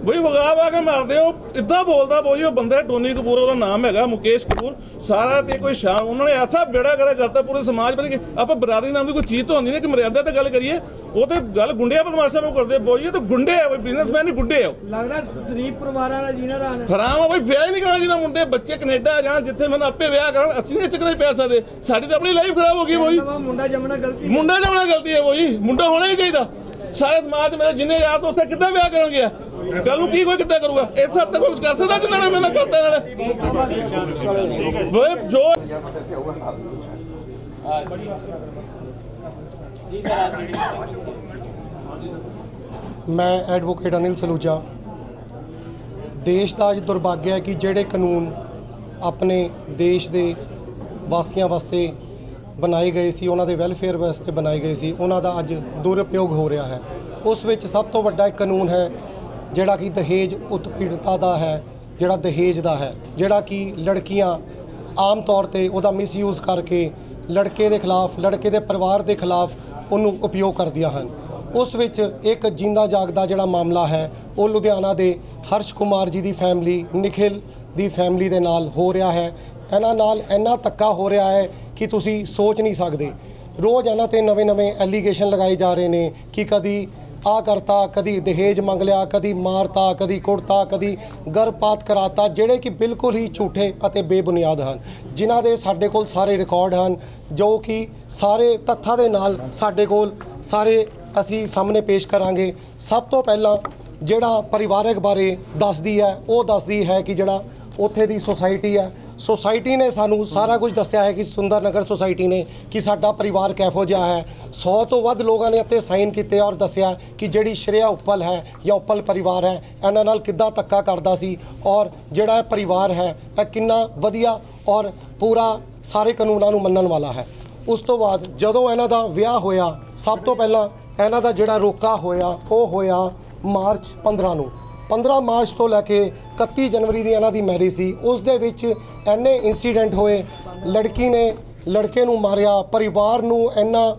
ਬਈ ਵਗਾ ਵਾ ਕੇ ਮਾਰਦੇ ਹੋ ਇੱਦਾਂ ਬੋਲਦਾ ਬੋਜੀ ਉਹ ਬੰਦਾ ਟੋਨੀ ਕਪੂਰ ਉਹਦਾ ਨਾਮ ਹੈਗਾ ਮੁਕੇਸ਼ ਕਪੂਰ ਸਾਰਾ ਤੇ ਕੋਈ ਸ਼ਾਨ ਉਹਨਾਂ ਨੇ ਐਸਾ ਬੇੜਾ ਕਰਾ ਕਰਤਾ ਪੂਰੇ ਸਮਾਜ ਪਰ ਕਿ ਆਪਾਂ ਬਰਾਦਰੀ ਨਾਮ ਦੀ ਕੋਈ ਚੀਜ਼ ਤਾਂ ਹੁੰਦੀ ਨਹੀਂ ਕਿ ਮਰਿਆਦਾ ਤੇ ਗੱਲ ਕਰੀਏ ਉਹ ਤੇ ਗੱਲ ਗੁੰਡਿਆਂ ਬਦਮਾਸ਼ਾਂ ਨੂੰ ਕਰਦੇ ਇਹ ਤਾਂ ਗੁੰਡੇ ਆ ਕੋਈ ਬਿਜ਼ਨਸਮੈਨ ਨਹੀਂ ਗੁੰਡੇ ਆ। ਲੱਗਦਾ ਸ਼ਰੀਫ ਪਰਿਵਾਰਾਂ ਦਾ ਜੀਣਾ ਰਾਨ ਹੈ ਹਰਾਮ ਆ ਬਈ ਵਿਆਹ ਹੀ ਨਹੀਂ ਕਰਨਾ ਜਿਹਦਾ ਮੁੰਡੇ ਬੱਚੇ ਕੈਨੇਡਾ ਜਾਣ ਜਿੱਥੇ ਮੈਨੂੰ ਆਪੇ ਵਿਆਹ ਕਰਨ ਅਸੀਂ ਨਹੀਂ ਚੱਕਰੇ ਪੈ ਸਕਦੇ ਸਾਡੀ ਤਾਂ ਆਪਣੀ ਲਾਈਫ ਖਰਾਬ ਹੋ ਗਈ ਬੋਈ ਮੁੰਡਾ ਜੰਮਣਾ ਗਲਤੀ ਹੈ। ਮੁੰਡਾ ਜਮਣਾ ਗਲਤੀ ਹੈ ਬੋਈ ਮੁੰਡਾ ਹੋਣਾ ਹੀ ਚਾਹੀਦਾ ਸਾਰੇ ਸਮਾਜ ਮੇਰੇ ਜਿੰਨੇ ਯਾਰ ਦੋਸਤ ਕਿੱਦਾਂ ਵਿਆਹ ਕਰਨਗੇ ਕੱਲ ਨੂੰ ਕੀ ਕੋਈ ਕਿੱਦਾਂ ਕਰੂਗਾ? ਇਸ ਹੱਦ ਤੱਕ ਕੁਝ ਕਰ ਸਕਦਾ ਜਿੰਨਾ ਨੇ ਮੇਰੇ ਕਰਤਾ ਇਹਨਾਂ ਨੇ ਜੋ ਮੈਂ ਐਡਵੋਕੇਟ ਅਨਿਲ ਸਲੂਜਾ। ਦੇਸ਼ ਦਾ ਅੱਜ ਦੁਰਭਾਗਿਆ ਹੈ ਕਿ ਜਿਹੜੇ ਕਾਨੂੰਨ ਆਪਣੇ ਦੇਸ਼ ਦੇ ਵਾਸੀਆਂ ਵਾਸਤੇ ਬਣਾਏ ਗਏ ਸੀ, ਉਹਨਾਂ ਦੇ ਵੈਲਫੇਅਰ ਵਾਸਤੇ ਬਣਾਏ ਗਏ ਸੀ, ਉਹਨਾਂ ਦਾ ਅੱਜ ਦੁਰਉਪਯੋਗ ਹੋ ਰਿਹਾ ਹੈ। ਉਸ ਵਿੱਚ ਸਭ ਤੋਂ ਵੱਡਾ ਇੱਕ ਕਾਨੂੰਨ ਹੈ ਜਿਹੜਾ ਕਿ ਦਹੇਜ ਉਤਪੀੜਤਾ ਦਾ ਹੈ, ਜਿਹੜਾ ਦਹੇਜ ਦਾ ਹੈ, ਜਿਹੜਾ ਕਿ ਲੜਕੀਆਂ ਆਮ ਤੌਰ ਤੇ ਉਹਦਾ ਮਿਸਯੂਜ਼ ਕਰਕੇ ਲੜਕੇ ਦੇ ਖਿਲਾਫ, ਲੜਕੇ ਦੇ ਪਰਿਵਾਰ ਦੇ ਖਿਲਾਫ ਉਹਨੂੰ ਉਪਯੋਗ ਕਰਦੀਆਂ ਹਨ। ਉਸ ਵਿੱਚ ਇੱਕ ਜਿੰਦਾ ਜਾਗਦਾ ਜਿਹੜਾ ਮਾਮਲਾ ਹੈ, ਉਹ ਲੁਧਿਆਣਾ ਦੇ ਹਰਸ਼ ਕੁਮਾਰ ਜੀ ਦੀ ਫੈਮਿਲੀ ਨikhil ਦੀ ਫੈਮਿਲੀ ਦੇ ਨਾਲ ਹੋ ਰਿਹਾ ਹੈ। ਇਹਨਾਂ ਨਾਲ ਇੰਨਾ ਧੱਕਾ ਹੋ ਰਿਹਾ ਹੈ ਕਿ ਤੁਸੀਂ ਸੋਚ ਨਹੀਂ ਸਕਦੇ। ਰੋਜ਼ ਇਹਨਾਂ ਤੇ ਨਵੇਂ-ਨਵੇਂ ਐਲੀਗੇਸ਼ਨ ਲਗਾਏ ਜਾ ਰਹੇ ਨੇ ਕਿ ਕਦੀ ਆ ਕਰਤਾ, ਕਦੀ ਦਹੇਜ ਮੰਗ ਲਿਆ, ਕਦੀ ਮਾਰਤਾ, ਕਦੀ ਕੁੱਟਤਾ, ਕਦੀ ਗਰਭਪਾਤ ਕਰਾਤਾ, ਜਿਹੜੇ ਕਿ ਬਿਲਕੁਲ ਹੀ ਝੂਠੇ ਅਤੇ ਬੇਬੁਨਿਆਦ ਹਨ। ਜਿਨ੍ਹਾਂ ਦੇ ਸਾਡੇ ਕੋਲ ਸਾਰੇ ਰਿਕਾਰਡ ਹਨ, ਜੋ ਕਿ ਸਾਰੇ ਤੱਥਾਂ ਦੇ ਨਾਲ ਸਾਡੇ ਕੋਲ ਸਾਰੇ ਅਸੀਂ ਸਾਹਮਣੇ ਪੇਸ਼ ਕਰਾਂਗੇ। ਸਭ ਤੋਂ ਪਹਿਲਾਂ ਜਿਹੜਾ ਪਰਿਵਾਰਕ ਬਾਰੇ ਦੱਸਦੀ ਹੈ, ਉਹ ਦੱਸਦੀ ਹੈ ਕਿ ਜਿਹੜਾ ਉੱਥੇ ਦੀ ਸੁਸਾਇਟੀ ਹੈ ਸੁਸਾਇਟੀ ਨੇ ਸਾਨੂੰ ਸਾਰਾ ਕੁਝ ਦੱਸਿਆ ਹੈ ਕਿ ਸੁੰਦਰ ਨਗਰ ਸੁਸਾਇਟੀ ਨੇ ਕਿ ਸਾਡਾ ਪਰਿਵਾਰ ਕਿਹੋ ਜਿਹਾ ਹੈ। 100 ਤੋਂ ਵੱਧ ਲੋਕਾਂ ਨੇ ਇੱਥੇ ਸਾਈਨ ਕੀਤੇ ਔਰ ਦੱਸਿਆ ਕਿ ਜਿਹੜੀ ਸ਼੍ਰੇਆ ਉੱਪਲ ਹੈ ਜਾਂ ਉੱਪਲ ਪਰਿਵਾਰ ਹੈ, ਇਹਨਾਂ ਨਾਲ ਕਿੱਦਾਂ ਧੱਕਾ ਕਰਦਾ ਸੀ ਔਰ ਜਿਹੜਾ ਇਹ ਪਰਿਵਾਰ ਹੈ, ਇਹ ਕਿੰਨਾ ਵਧੀਆ ਔਰ ਪੂਰਾ ਸਾਰੇ ਕਾਨੂੰਨਾਂ ਨੂੰ ਮੰਨਣ ਵਾਲਾ ਹੈ। ਉਸ ਤੋਂ ਬਾਅਦ ਜਦੋਂ ਇਹਨਾਂ ਦਾ ਵਿਆਹ ਹੋਇਆ, ਸਭ ਤੋਂ ਪਹਿਲਾਂ ਇਹਨਾਂ ਦਾ ਜਿਹੜਾ ਰੋਕਾ ਹੋਇਆ, ਉਹ ਹੋਇਆ ਮਾਰਚ 15 ਨੂੰ। 15 ਮਾਰਚ ਤੋਂ ਲੈ ਕੇ 31 ਜਨਵਰੀ ਦੀ ਇਹਨਾਂ ਦੀ ਮੈਰਿਜ ਸੀ। ਉਸ ਦੇ ਵਿੱਚ ਐਨੇ ਇਨਸੀਡੈਂਟ ਹੋਏ, ਲੜਕੀ ਨੇ ਲੜਕੇ ਨੂੰ ਮਾਰਿਆ, ਪਰਿਵਾਰ ਨੂੰ ਇੰਨਾ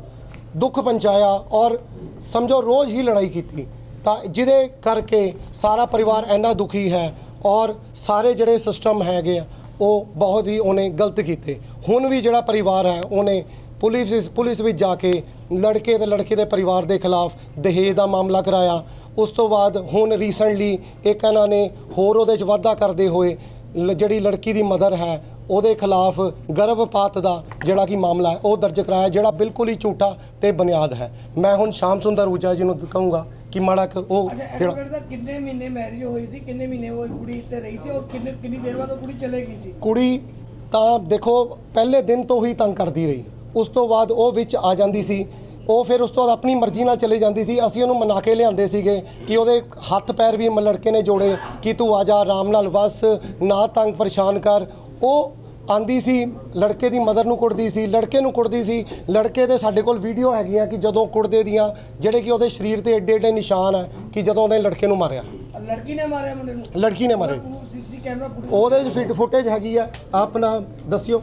ਦੁੱਖ ਪਹੁੰਚਾਇਆ ਔਰ ਸਮਝੋ ਰੋਜ਼ ਹੀ ਲੜਾਈ ਕੀਤੀ। ਤਾਂ ਜਿਹਦੇ ਕਰਕੇ ਸਾਰਾ ਪਰਿਵਾਰ ਇੰਨਾ ਦੁਖੀ ਹੈ ਔਰ ਸਾਰੇ ਜਿਹੜੇ ਸਿਸਟਮ ਹੈਗੇ ਆ, ਉਹ ਬਹੁਤ ਹੀ ਉਹਨੇ ਗਲਤ ਕੀਤੇ। ਹੁਣ ਵੀ ਜਿਹੜਾ ਪਰਿਵਾਰ ਹੈ, ਉਹਨੇ ਪੁਲਿਸ ਪੁਲਿਸ ਵਿੱਚ ਜਾ ਕੇ ਲੜਕੇ ਤੇ ਲੜਕੇ ਦੇ ਪਰਿਵਾਰ ਦੇ ਖਿਲਾਫ ਦਹੇਜ ਦਾ ਮਾਮਲਾ ਕਰਾਇਆ। ਉਸ ਤੋਂ ਬਾਅਦ ਹੁਣ ਰੀਸੈਂਟਲੀ ਇੱਕ ਇਹਨਾਂ ਨੇ ਹੋਰ ਉਹਦੇ 'ਚ ਵਾਧਾ ਕਰਦੇ ਹੋਏ ਲ- ਜਿਹੜੀ ਲੜਕੀ ਦੀ ਮਦਰ ਹੈ ਉਹਦੇ ਖਿਲਾਫ ਗਰਭਪਾਤ ਦਾ ਜਿਹੜਾ ਕਿ ਮਾਮਲਾ ਹੈ ਉਹ ਦਰਜ ਕਰਾਇਆ ਜਿਹੜਾ ਬਿਲਕੁਲ ਹੀ ਝੂਠਾ ਤੇ ਬੁਨਿਆਦ ਹੈ। ਮੈਂ ਹੁਣ ਸ਼ਾਮ ਸੁੰਦਰ ਊਜਾ ਜੀ ਨੂੰ ਕਹੂੰਗਾ ਕਿ ਮਾੜਾ ਕੁ ਉਹ ਅੱਛਾ ਜਿਹੜਾ ਐਡਵੋਕੇਟ ਦਾ ਕਿੰਨੇ ਮਹੀਨੇ ਮੈਰਿਜ ਹੋਈ ਸੀ ਕਿੰਨੇ ਮਹੀਨੇ ਉਹ ਕੁੜੀ ਇੱਥੇ ਰਹੀ ਸੀ ਔਰ ਕਿੰਨੇ ਕਿੰਨੀ ਦੇਰ ਬਾਅਦ ਉਹ ਕੁੜੀ ਚਲੇ ਗਈ ਸੀ? ਕੁੜੀ ਤਾਂ ਦੇਖੋ ਪਹਿਲੇ ਦਿਨ ਤੋਂ ਹੀ ਤੰਗ ਕਰਦੀ ਰਹੀ। ਉਸ ਤੋਂ ਬਾਅਦ ਉਹ ਵਿੱਚ ਆ ਜਾਂਦੀ ਸੀ। ਉਹ ਫਿਰ ਉਸ ਤੋਂ ਬਾਅਦ ਆਪਣੀ ਮਰਜ਼ੀ ਨਾਲ ਚਲੀ ਜਾਂਦੀ ਸੀ। ਅਸੀਂ ਉਹਨੂੰ ਮਨਾ ਕੇ ਲਿਆਂਦੇ ਸੀਗੇ ਕਿ ਉਹਦੇ ਹੱਥ ਪੈਰ ਵੀ ਲੜਕੇ ਨੇ ਜੋੜੇ ਕਿ ਤੂੰ ਆ ਜਾ ਆਰਾਮ ਨਾਲ ਵਸ ਨਾ ਤੰਗ ਪਰੇਸ਼ਾਨ ਕਰ। ਉਹ ਆਂਦੀ ਸੀ ਲੜਕੇ ਦੀ ਮਦਰ ਨੂੰ ਕੁੱਟਦੀ ਸੀ ਲੜਕੇ ਨੂੰ ਕੁੱਟਦੀ ਸੀ। ਲੜਕੇ ਦੇ ਸਾਡੇ ਕੋਲ ਵੀਡੀਓ ਹੈਗੀਆਂ ਕਿ ਜਦੋਂ ਕੁੱਟਦੇ ਦੀਆਂ ਜਿਹੜੇ ਕਿ ਉਹਦੇ ਸਰੀਰ ਤੇ ਏਡੇ ਏਡੇ ਨਿਸ਼ਾਨ ਹੈ ਕਿ ਜਦੋਂ ਉਹਨੇ ਲੜਕੇ ਨੂੰ ਮਾਰਿਆ। ਲੜਕੀ ਨੇ ਮਾਰਿਆ ਮੁੰਡੇ ਨੂੰ? ਲੜਕੀ ਨੇ ਮਾਰੇ। ਸੀਸੀ ਕੈਮਰਾ ਫੁਟੇਜ ਉਹਦੇ 'ਚ ਫਿਟ ਫੁਟੇਜ ਹੈਗੀ ਆ। ਆਪਣਾ ਦੱਸਿਓ।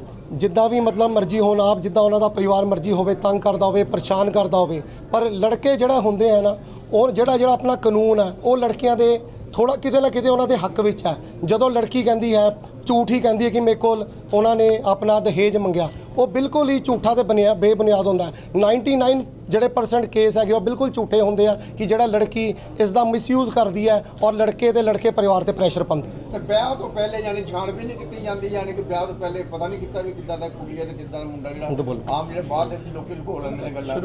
ਜਿੱਦਾਂ ਵੀ ਮਤਲਬ ਮਰਜ਼ੀ ਹੋਣ, ਆਪ ਜਿੱਦਾਂ ਉਹਨਾਂ ਦਾ ਪਰਿਵਾਰ ਮਰਜ਼ੀ ਹੋਵੇ, ਤੰਗ ਕਰਦਾ ਹੋਵੇ, ਪਰੇਸ਼ਾਨ ਕਰਦਾ ਹੋਵੇ, ਪਰ ਲੜਕੇ ਜਿਹੜਾ ਹੁੰਦੇ ਆ ਨਾ, ਉਹ ਜਿਹੜਾ ਜਿਹੜਾ ਆਪਣਾ ਕਾਨੂੰਨ ਹੈ ਉਹ ਲੜਕੀਆਂ ਦੇ ਥੋੜਾ ਕਿਤੇ ਨਾ ਕਿਤੇ ਉਹਨਾਂ ਦੇ ਹੱਕ ਵਿੱਚ ਹੈ ਜਦੋਂ ਲੜਕੀ ਕਹਿੰਦੀ ਹੈ, ਝੂਠ ਹੀ ਕਹਿੰਦੀ ਹੈ ਕਿ ਮੇਰੇ ਕੋਲ ਉਹਨਾਂ ਨੇ ਆਪਣਾ ਦਹੇਜ ਮੰਗਿਆ ਉਹ ਬਿਲਕੁਲ ਹੀ ਝੂਠਾ ਤੇ ਬਣਿਆ ਬੇਬੁਨਿਆਦ ਹੁੰਦਾ ਹੈ। 99 ਜਿਹੜੇ ਪਰਸੈਂਟ ਕੇਸ ਹੈਗੇ ਉਹ ਬਿਲਕੁਲ ਝੂਠੇ ਹੁੰਦੇ ਆ ਕਿ ਜਿਹੜਾ ਲੜਕੀ ਇਸ ਦਾ ਮਿਸਯੂਜ਼ ਕਰਦੀ ਹੈ ਔਰ ਲੜਕੇ ਤੇ ਲੜਕੇ ਪਰਿਵਾਰ ਤੇ ਪ੍ਰੈਸ਼ਰ ਪਾਉਂਦੀ ਹੈ। ਤੇ ਵਿਆਹ ਤੋਂ ਪਹਿਲੇ ਯਾਨੀ ਛਾਣਬੀਨ ਨਹੀਂ ਕੀਤੀ ਜਾਂਦੀ ਯਾਨੀ ਕਿ ਵਿਆਹ ਤੋਂ ਪਹਿਲੇ ਪਤਾ ਨਹੀਂ ਕੀਤਾ ਵੀ ਕਿੱਦਾਂ ਦਾ ਕੁੜੀ ਹੈ ਤੇ ਕਿੱਦਾਂ ਦਾ ਮੁੰਡਾ ਤਾਂ ਜਿਹੜਾ ਬੋਲੋ। ਆਮ ਜਿਹੜੇ ਬਾਹਰ ਦੇ ਵਿੱਚ ਲੋਕੀ ਲੁਕੋ ਲੈਂਦੇ ਨੇ ਗੱਲਾਂ।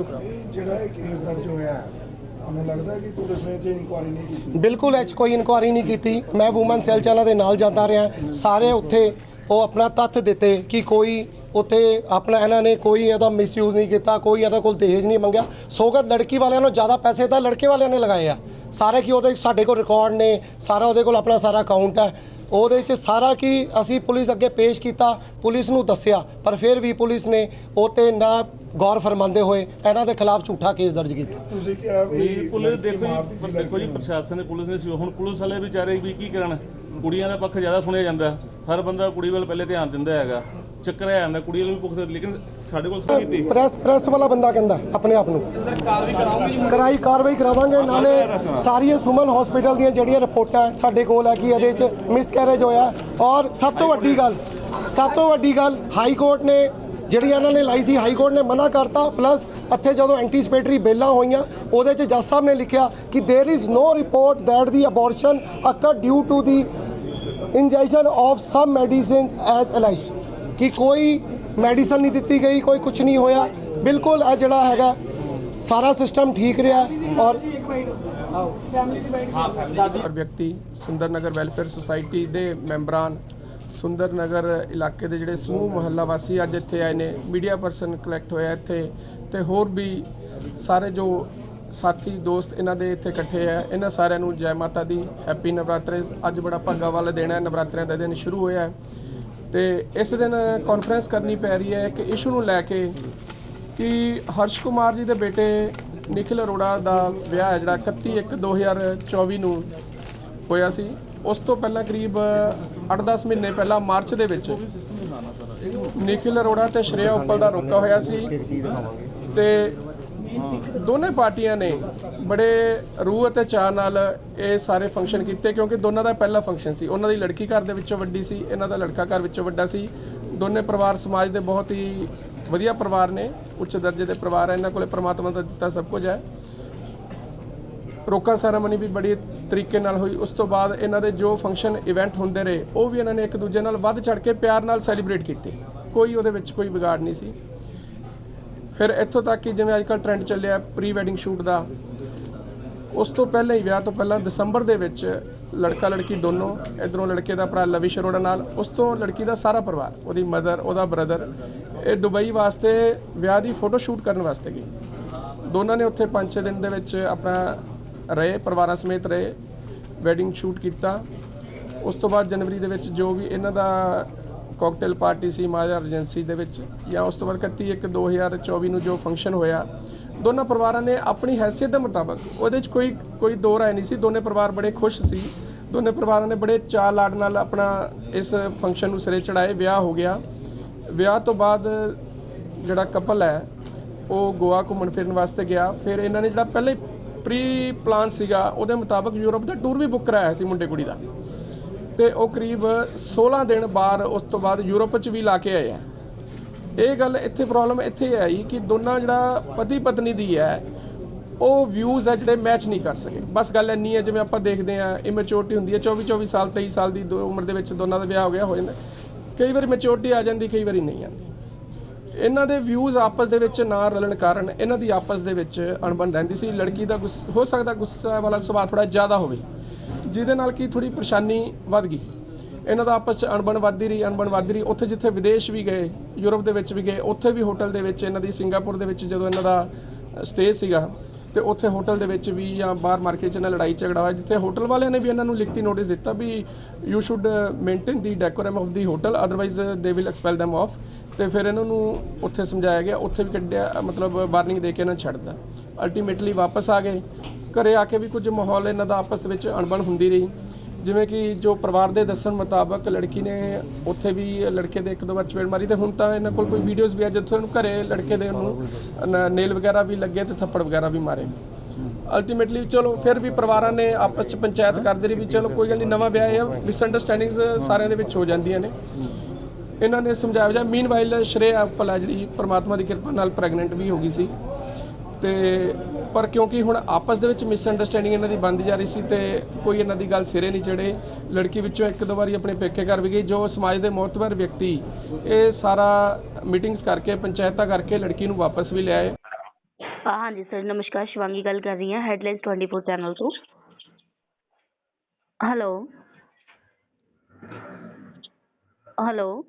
ਜਿਹੜਾ ਇਹ ਕੇਸ ਦਰਜ ਹੋਇਆ ਤੁਹਾਨੂੰ ਲੱਗਦਾ ਹੈ ਕਿ ਪੁਲਿਸ ਨੇ ਜੇ ਇਨਕੁਆਰੀ ਨਹੀਂ ਕੀਤੀ? ਬਿਲਕੁਲ ਇਹ 'ਚ ਕੋਈ ਇਨਕੁਆਰੀ ਨਹੀਂ ਕੀਤੀ। ਮੈਂ ਔਮਨ ਸੈਲ ਚਾਲਾ ਦੇ ਨਾਲ ਜਾਂਦਾ ਰਿਹਾ। ਸਾਰੇ ਉੱਥੇ ਉਹ ਆਪਣਾ ਤੱਥ ਦਿੱਤੇ ਕਿ ਕੋਈ ਉੱਥੇ ਆਪਣਾ ਇਹਨਾਂ ਨੇ ਕੋਈ ਇਹਦਾ ਮਿਸਯੂਜ਼ ਨਹੀਂ ਕੀਤਾ ਕੋਈ ਇਹਦਾ ਕੋਲ ਦਹੇਜ ਨਹੀਂ ਮੰਗਿਆ। ਸੋਗਤ ਲੜਕੀ ਵਾਲਿਆਂ ਨੂੰ ਜ਼ਿਆਦਾ ਪੈਸੇ ਤਾਂ ਲੜਕੇ ਵਾਲਿਆਂ ਨੇ ਲਗਾਏ ਆ। ਸਾਰੇ ਕੀ ਉਹਦੇ ਸਾਡੇ ਕੋਲ ਰਿਕਾਰਡ ਨੇ ਸਾਰਾ ਉਹਦੇ ਕੋਲ ਆਪਣਾ ਸਾਰਾ ਅਕਾਊਂਟ ਹੈ। ਉਹਦੇ 'ਚ ਸਾਰਾ ਕੀ ਅਸੀਂ ਪੁਲਿਸ ਅੱਗੇ ਪੇਸ਼ ਕੀਤਾ ਪੁਲਿਸ ਨੂੰ ਦੱਸਿਆ ਪਰ ਫਿਰ ਵੀ ਪੁਲਿਸ ਨੇ ਉਹ 'ਤੇ ਨਾ ਗੌਰ ਫਰਮਾਉਂਦੇ ਹੋਏ ਇਹਨਾਂ ਦੇ ਖਿਲਾਫ ਝੂਠਾ ਕੇਸ ਦਰਜ ਕੀਤਾ। ਤੁਸੀਂ ਕਿਹਾ ਵੀ ਪੁਲਿਸ ਦੇਖੋ ਜੀ ਦੇਖੋ ਜੀ ਪ੍ਰਸ਼ਾਸਨ ਨੇ ਪੁਲਿਸ ਨੇ ਹੁਣ ਪੁਲਿਸ ਵਾਲੇ ਵਿਚਾਰੇ ਵੀ ਕੀ ਕਰਨ? ਕੁੜੀਆਂ ਦਾ ਪੱਖ ਜ਼ਿਆਦਾ ਸੁਣਿਆ ਜਾਂਦਾ। ਹਰ ਬੰਦਾ ਕੁੜੀ ਵੱਲ ਪਹਿਲੇ ਧਿਆਨ ਦਿੰਦਾ ਹੈਗਾ। ਚੱਕਰ ਆ ਜਾਂਦਾ ਕੁੜੀ ਵੱਲ ਵੀ ਪੁੱਛਦੇ ਲੇਕਿਨ ਸਾਡੇ ਕੋਲ ਸਹੀ ਕੀਤੀ ਪ੍ਰੈਸ ਪ੍ਰੈਸ ਵਾਲਾ ਬੰਦਾ ਕਹਿੰਦਾ ਆਪਣੇ ਆਪ ਨੂੰ ਕਰਾਈ ਕਾਰਵਾਈ ਕਰਾਵਾਂਗੇ ਨਾਲੇ ਸਾਰੀਆਂ ਸੁਮਨ ਹਸਪੀਟਲ ਦੀਆਂ ਜਿਹੜੀਆਂ ਰਿਪੋਰਟਾਂ ਸਾਡੇ ਕੋਲ ਹੈ ਕਿ ਇਹਦੇ 'ਚ ਮਿਸਕੈਰੇਜ ਹੋਇਆ ਔਰ ਸਭ ਤੋਂ ਵੱਡੀ ਗੱਲ ਸਭ ਤੋਂ ਵੱਡੀ ਗੱਲ ਹਾਈ ਕੋਰਟ ਨੇ ਜਿਹੜੀ ਇਹਨਾਂ ਨੇ ਲਾਈ ਸੀ ਹਾਈ ਕੋਰਟ ਨੇ ਮਨਾ ਕਰਤਾ ਪਲੱਸ ਇੱਥੇ ਜਦੋਂ ਐਂਟੀਸਪੇਟਰੀ ਬੇਲਾਂ ਹੋਈਆਂ ਉਹਦੇ 'ਚ ਜੱਜ ਸਾਹਿਬ ਨੇ ਲਿਖਿਆ ਕਿ there is no report that the abortion occurred due to the ingestion of some medicines as alleged ਕਿ ਕੋਈ ਮੈਡੀਸਨ ਨਹੀਂ ਦਿੱਤੀ ਗਈ, ਕੋਈ ਕੁਝ ਨਹੀਂ ਹੋਇਆ। ਬਿਲਕੁਲ ਇਹ ਜਿਹੜਾ ਹੈਗਾ, ਸਾਰਾ ਸਿਸਟਮ ਠੀਕ ਰਿਹਾ ਔਰ ਹਰ ਵਿਅਕਤੀ ਸੁੰਦਰ ਨਗਰ ਵੈਲਫੇਅਰ ਸੁਸਾਇਟੀ ਦੇ ਮੈਂਬਰਾਨ ਸੁੰਦਰ ਨਗਰ ਇਲਾਕੇ ਦੇ ਜਿਹੜੇ ਸਮੂਹ ਮੁਹੱਲਾ ਵਾਸੀ ਅੱਜ ਇੱਥੇ ਆਏ ਨੇ ਮੀਡੀਆ ਪਰਸਨ ਕਲੈਕਟ ਹੋਇਆ ਇੱਥੇ ਤੇ ਹੋਰ ਵੀ ਸਾਰੇ ਜੋ ਸਾਥੀ, ਦੋਸਤ ਇਹਨਾਂ ਦੇ ਇੱਥੇ ਇਕੱਠੇ ਆ। ਇਹਨਾਂ ਸਾਰਿਆਂ ਨੂੰ ਜੈ ਮਾਤਾ ਦੀ ਹੈਪੀ ਨਵਰਾਤਰੇ। ਅੱਜ ਬੜਾ ਭਾਗਾ ਵਾਲਾ ਦਿਨ ਹੈ, ਨਵਰਾਤਰਿਆਂ ਦਾ ਦਿਨ ਸ਼ੁਰੂ ਹੋਇਆ ਹੈ। ਤੇ ਇਸ ਦਿਨ ਕਾਨਫਰੰਸ ਕਰਨੀ ਪੈ ਰਹੀ ਹੈ ਕਿ ਇਸ਼ੂ ਨੂੰ ਲੈ ਕੇ ਕਿ ਹਰਸ਼ ਕੁਮਾਰ ਜੀ ਦੇ ਬੇਟੇ ਨikhil ਅਰੋੜਾ ਦਾ ਵਿਆਹ ਹੈ, ਜਿਹੜਾ 31 1 2024 ਨੂੰ ਹੋਇਆ ਸੀ। ਉਸ ਤੋਂ ਪਹਿਲਾਂ ਕਰੀਬ 8-10 ਮਹੀਨੇ ਪਹਿਲਾਂ ਮਾਰਚ ਦੇ ਵਿੱਚ ਨikhil ਅਰੋੜਾ ਤੇ ਸ਼੍ਰੇਆ ਉੱਪਲ ਦਾ ਰੋਕਾ ਹੋਇਆ ਸੀ। ਤੇ ਦੋਨੇ ਪਾਰਟੀਆਂ ਨੇ ਬੜੇ ਰੂਹ ਅਤੇ ਚਾਅ ਨਾਲ ਇਹ ਸਾਰੇ ਫੰਕਸ਼ਨ ਕੀਤੇ ਕਿਉਂਕਿ ਦੋਨਾਂ ਦਾ ਪਹਿਲਾ ਫੰਕਸ਼ਨ ਸੀ। ਉਹਨਾਂ ਦੀ ਲੜਕੀ ਘਰ ਦੇ ਵਿੱਚੋਂ ਵੱਡੀ ਸੀ, ਇਹਨਾਂ ਦਾ ਲੜਕਾ ਘਰ ਵਿੱਚੋਂ ਵੱਡਾ ਸੀ। ਦੋਨੇ ਪਰਿਵਾਰ ਸਮਾਜ ਦੇ ਬਹੁਤ ਹੀ ਵਧੀਆ ਪਰਿਵਾਰ ਨੇ, ਉੱਚ ਦਰਜੇ ਦੇ ਪਰਿਵਾਰ ਹੈ ਇਹਨਾਂ ਕੋਲੇ ਪ੍ਰਮਾਤਮਾ ਦਾ ਦਿੱਤਾ ਸਭ ਕੁਝ ਹੈ। ਰੋਕਾ ਸੈਰਾਮਨੀ ਵੀ ਬੜੀ ਤਰੀਕੇ ਨਾਲ ਹੋਈ। ਉਸ ਤੋਂ ਬਾਅਦ ਇਹਨਾਂ ਦੇ ਜੋ ਫੰਕਸ਼ਨ ਇਵੈਂਟ ਹੁੰਦੇ ਰਹੇ, ਉਹ ਵੀ ਇਹਨਾਂ ਨੇ ਇੱਕ ਦੂਜੇ ਨਾਲ ਵੱਧ ਚੜ ਕੇ ਪਿਆਰ ਨਾਲ ਸੈਲੀਬ੍ਰੇਟ ਕੀਤੇ। ਕੋਈ ਉਹਦੇ ਵਿੱਚ ਕੋਈ ਵਿਗਾੜ ਨਹੀਂ ਸੀ। ਫਿਰ ਇੱਥੋਂ ਤੱਕ ਕਿ ਜਿਵੇਂ ਅੱਜਕੱਲ ਟ੍ਰੈਂਡ ਚੱਲਿਆ ਪ੍ਰੀ ਵੈਡਿੰਗ ਸ਼ੂਟ ਦਾ, ਉਸ ਤੋਂ ਪਹਿਲਾਂ ਹੀ ਵਿਆਹ ਤੋਂ ਪਹਿਲਾਂ ਦਸੰਬਰ ਦੇ ਵਿੱਚ ਲੜਕਾ ਲੜਕੀ ਦੋਨੋਂ, ਇਧਰੋਂ ਲੜਕੇ ਦਾ ਭਰਾ ਲਵੀ ਅਰੋੜਾ ਨਾਲ, ਉਸ ਤੋਂ ਲੜਕੀ ਦਾ ਸਾਰਾ ਪਰਿਵਾਰ, ਉਹਦੀ ਮਦਰ ਉਹਦਾ ਬ੍ਰਦਰ ਇਹ ਦੁਬਈ ਵਾਸਤੇ ਵਿਆਹ ਦੀ ਫੋਟੋ ਸ਼ੂਟ ਕਰਨ ਵਾਸਤੇ ਗਈ। ਦੋਨਾਂ ਨੇ ਉੱਥੇ 5-6 ਦਿਨ ਦੇ ਵਿੱਚ ਆਪਣਾ ਰਹੇ, ਪਰਿਵਾਰਾਂ ਸਮੇਤ ਰਹੇ ਵੈਡਿੰਗ ਸ਼ੂਟ ਕੀਤਾ। ਉਸ ਤੋਂ ਬਾਅਦ ਜਨਵਰੀ ਦੇ ਵਿੱਚ ਜੋ ਵੀ ਇਹਨਾਂ ਦਾ ਕਾਕਟੇਲ ਪਾਰਟੀ ਸੀ ਮਾਜਾ ਰਜੈਂਸੀ ਦੇ ਵਿੱਚ, ਜਾਂ ਉਸ ਤੋਂ ਬਾਅਦ 31 1 2024 ਨੂੰ ਜੋ ਫੰਕਸ਼ਨ ਹੋਇਆ, ਦੋਨਾਂ ਪਰਿਵਾਰਾਂ ਨੇ ਆਪਣੀ ਹੈਸੀਅਤ ਦੇ ਮੁਤਾਬਕ ਉਹਦੇ 'ਚ ਕੋਈ ਕੋਈ ਦੋ ਰਾਏ ਨਹੀਂ ਸੀ, ਦੋਨੇ ਪਰਿਵਾਰ ਬੜੇ ਖੁਸ਼ ਸੀ, ਦੋਨੇ ਪਰਿਵਾਰਾਂ ਨੇ ਬੜੇ ਚਾਅ ਲਾਡ ਨਾਲ ਆਪਣਾ ਇਸ ਫੰਕਸ਼ਨ ਨੂੰ ਸਿਰੇ ਚੜਾਏ ਵਿਆਹ ਹੋ ਗਿਆ। ਵਿਆਹ ਤੋਂ ਬਾਅਦ ਜਿਹੜਾ ਕਪਲ ਹੈ, ਉਹ ਗੋਆ ਘੁੰਮਣ ਫਿਰਨ ਵਾਸਤੇ ਗਿਆ। ਫਿਰ ਇਹਨਾਂ ਨੇ ਜਿਹੜਾ ਪਹਿਲੇ ਪ੍ਰੀ ਪਲਾਨ ਸੀਗਾ, ਉਹਦੇ ਮੁਤਾਬਕ ਯੂਰਪ ਦਾ ਟੂਰ ਵੀ ਬੁੱਕ ਕਰਾਇਆ ਸੀ ਮੁੰਡੇ ਕੁੜੀ ਦਾ। ਤੇ ਉਹ ਕਰੀਬ 16 ਦਿਨ ਬਾਅਦ ਉਸ ਤੋਂ ਬਾਅਦ ਯੂਰਪ 'ਚ ਵੀ ਲਾ ਕੇ ਆਏ ਆ। ਇਹ ਗੱਲ ਇੱਥੇ ਪ੍ਰੋਬਲਮ ਇੱਥੇ ਆਈ ਕਿ ਦੋਨਾਂ ਜਿਹੜਾ ਪਤੀ ਪਤਨੀ ਦੀ ਹੈ, ਉਹ ਵਿਊਜ਼ ਹੈ ਜਿਹੜੇ ਮੈਚ ਨਹੀਂ ਕਰ ਸਕੇ। ਬਸ ਗੱਲ ਇੰਨੀ ਹੈ, ਜਿਵੇਂ ਆਪਾਂ ਦੇਖਦੇ ਆ ਇਮੈਚੁਰਿਟੀ ਹੁੰਦੀ ਹੈ 24 24 ਸਾਲ 23 ਸਾਲ ਦੀ ਦੋ ਉਮਰ ਦੇ ਵਿੱਚ ਦੋਨਾਂ ਦਾ ਵਿਆਹ ਹੋ ਗਿਆ, ਹੋ ਜਾਂਦਾ। ਕਈ ਵਾਰੀ ਮੈਚੁਰਿਟੀ ਆ ਜਾਂਦੀ, ਕਈ ਵਾਰੀ ਨਹੀਂ ਆਉਂਦੀ। ਇਹਨਾਂ ਦੇ ਵਿਊਜ਼ ਆਪਸ ਦੇ ਵਿੱਚ ਨਾ ਰਲਣ ਕਾਰਨ ਇਹਨਾਂ ਦੀ ਆਪਸ ਦੇ ਵਿੱਚ ਅਣਬਣ ਰਹਿੰਦੀ ਸੀ। ਲੜਕੀ ਦਾ ਗੁੱਸ- ਹੋ ਸਕਦਾ ਗੁੱਸਾ ਵਾਲਾ ਸੁਭਾਅ ਥੋੜਾ ਜ਼ਿਆਦਾ ਹੋਵੇ। ਜਿਹਦੇ ਨਾਲ ਕੀ ਥੋੜੀ ਪਰੇਸ਼ਾਨੀ ਵੱਧ ਗਈ। ਇਹਨਾਂ ਦਾ ਆਪਸ 'ਚ ਅਣਬਣ ਵੱਧਦੀ ਰਹੀ, ਅਣਬਣ ਵੱਧਦੀ ਰਹੀ। ਉੱਥੇ ਜਿੱਥੇ ਵਿਦੇਸ਼ ਵੀ ਗਏ, ਯੂਰਪ ਦੇ ਵਿੱਚ ਵੀ ਗਏ, ਉੱਥੇ ਵੀ ਹੋਟਲ ਦੇ ਵਿੱਚ ਇਹਨਾਂ ਦੀ ਸਿੰਗਾਪੁਰ ਦੇ ਵਿੱਚ ਜਦੋਂ ਇਹਨਾਂ ਦਾ ਸਟੇ ਸੀਗਾ, ਤੇ ਉੱਥੇ ਹੋਟਲ ਦੇ ਵਿੱਚ ਵੀ ਜਾਂ ਬਾਹਰ ਮਾਰਕੀਟ 'ਚ ਇਹਨਾਂ ਲੜਾਈ ਝਗੜਾ ਹੋਇਆ, ਜਿੱਥੇ ਹੋਟਲ ਵਾਲਿਆਂ ਨੇ ਵੀ ਇਹਨਾਂ ਨੂੰ ਲਿਖਤੀ ਨੋਟਿਸ ਦਿੱਤਾ ਵੀ you should maintain the decorum of the hotel otherwise they will expel them off ਤੇ ਫਿਰ ਇਹਨਾਂ ਨੂੰ ਉੱਥੇ ਸਮਝਾਇਆ ਗਿਆ, ਉੱਥੇ ਵੀ ਕੱਢਿਆ, ਮਤਲਬ ਵਾਰਨਿੰਗ ਦੇ ਕੇ ਇਹਨਾਂ ਨੂੰ ਛੱਡਦਾ ਅਲਟੀਮੇਟਲੀ ਵਾਪਸ ਆ ਗਏ। ਘਰੇ ਆ ਕੇ ਵੀ ਕੁਝ ਮਾਹੌਲ ਇਹਨਾਂ ਦਾ ਆਪਸ ਵਿੱਚ ਅਣਬਣ ਹੁੰਦੀ ਰਹੀ। ਜਿਵੇਂ ਕਿ ਜੋ ਪਰਿਵਾਰ ਦੇ ਦੱਸਣ ਮੁਤਾਬਕ ਲੜਕੀ ਨੇ ਉੱਥੇ ਵੀ ਲੜਕੇ ਦੇ ਇੱਕ ਦੋ ਵਾਰ ਚਪੇੜ ਮਾਰੀ ਤੇ ਹੁਣ ਤਾਂ ਇਹਨਾਂ ਕੋਲ ਕੋਈ ਵੀਡੀਓਜ਼ ਵੀ ਆ ਜਿੱਥੇ ਉਹਨੂੰ ਘਰੇ ਲੜਕੇ ਦੇ ਨੂੰ ਨੇਲ ਵਗੈਰਾ ਵੀ ਲੱਗੇ ਤੇ ਥੱਪੜ ਵਗੈਰਾ ਵੀ ਮਾਰੇ। ਅਲਟੀਮੇਟਲੀ ਚਲੋ ਫਿਰ ਵੀ ਪਰਿਵਾਰਾਂ ਨੇ ਆਪਸ ਚ ਪੰਚਾਇਤ ਕਰਦੇ ਰਹੀ ਵੀ ਚਲੋ ਕੋਈ ਗੱਲ ਨਹੀਂ ਨਵਾਂ ਵਿਆਹ ਹੈ ਮਿਸਅੰਡਰਸਟੈਂਡਿੰਗਸ ਸਾਰਿਆਂ ਦੇ ਵਿੱਚ ਹੋ ਜਾਂਦੀਆਂ ਨੇ। ਇਹਨਾਂ ਨੇ ਸਮਝਾਇਆ ਜਾ ਮੀਨਵਾਈਲ ਸ਼੍ਰੇਆ ਉੱਪਲ ਹੈ ਜਿਹੜੀ ਪਰਮਾਤਮਾ ਦੀ ਕਿਰਪਾ ਨਾਲ ਪ੍ਰੈਗਨੈਂਟ ਵੀ ਹੋ ਗਈ ਸੀ। ਤੇ ਪਰ ਕਿਉਂਕਿ ਹੁਣ ਆਪਸ ਦੇ ਵਿੱਚ ਮਿਸਅੰਡਰਸਟੈਂਡਿੰਗ ਇਹਨਾਂ ਦੀ ਬਣਦੀ ਜਾ ਰਹੀ ਸੀ ਤੇ ਕੋਈ ਇਹਨਾਂ ਦੀ ਗੱਲ ਸਿਰੇ ਨਹੀਂ ਚੜੇ। ਲੜਕੀ ਵਿੱਚੋਂ ਇੱਕ ਦੋ ਵਾਰੀ ਆਪਣੇ ਪੇਕੇ ਘਰ ਵੀ ਗਈ, ਜੋ ਸਮਾਜ ਦੇ ਮੋਤਬਰ ਵਿਅਕਤੀ, ਇਹ ਸਾਰਾ ਮੀਟਿੰਗਸ ਕਰਕੇ, ਪੰਚਾਇਤਾਂ ਕਰਕੇ ਲੜਕੀ ਨੂੰ ਵਾਪਸ ਵੀ ਲਿਆਏ। ਹਾਂਜੀ ਸਰ, ਨਮਸਕਾਰ, ਸ਼ਿਵਾਂਗੀ ਗੱਲ ਕਰ ਰਹੀ ਹਾਂ ਹੈਡਲਾਈਨਸ 24 ਚੈਨਲ ਤੋਂ। Hello hello